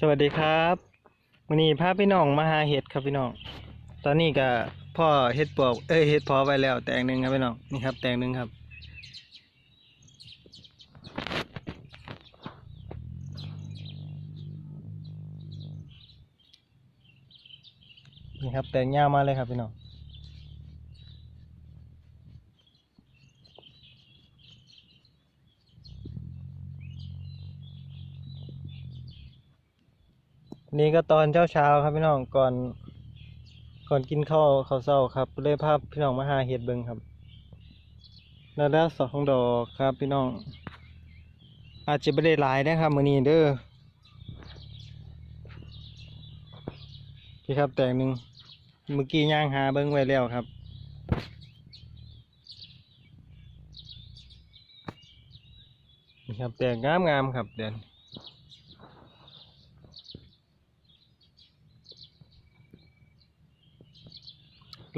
สวัสดีครับวันนี้พาพี่น้องมาหาเห็ดครับพี่น้อง ตอนนี้ก็พ่อเห็ดปวกเอ้ยเห็ดพอไว้แล้ว แตงหนึ่งครับพี่น้องนี่ครับ แตงหนึ่งครับ นี่ครับแตงยาวมาเลยครับพี่น้อง นี่ก็ตอนเช้าเช้าๆครับพี่น้องก่อน ก่อนกินข้าวข้าวเช้าครับเลยพาพพี่น้องมาหาเห็ดเบิงครับแล้วแล้วสองดอกครับพี่น้อง อาจจะไม่ได้หลายนะครับมือนี้เด้อพี่ครับแตงหนึ่งเมื่อกี้ย่างหาเบิ้งไว้แล้วครับ นี่ครับแตงงามงามๆครับเด่น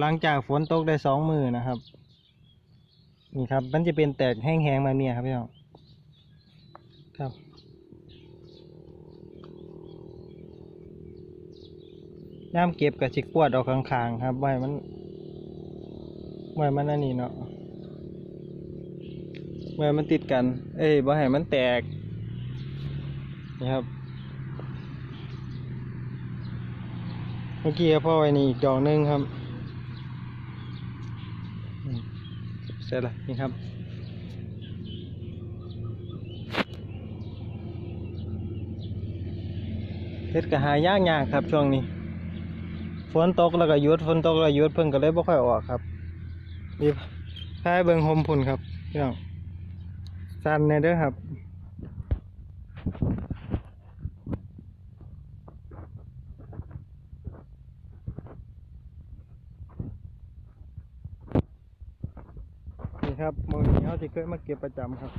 หลังจากฝนตกได้สองมือนะครับ นี่ครับ มันจะเป็นแตกแห้งๆมาเนี่ยครับพี่น้องครับ ย่ามเก็บกับชิกวดออกข้างๆครับไว้มันไว้มันอันนี้เนาะไว้มันติดกัน เอ้ยบ่ให้มันแตก นี่ครับเมื่อกี้พ่อไว้นี่อีกดอกหนึงครับ เสร็จละนี่ครับเฮ็ดก็หายากยากครับช่วงนี้ ฝนตกแล้วก็ยุดฝนตกแล้วยุดเพิ่งก็เลยบ่ค่อยออกครับนี่พายเบิงโฮมพุ่นครับพี่น้องสั่นแน่เด้อครับ นี่ ครับมือนี้เขาสิเคยมาเก็บประจำครับ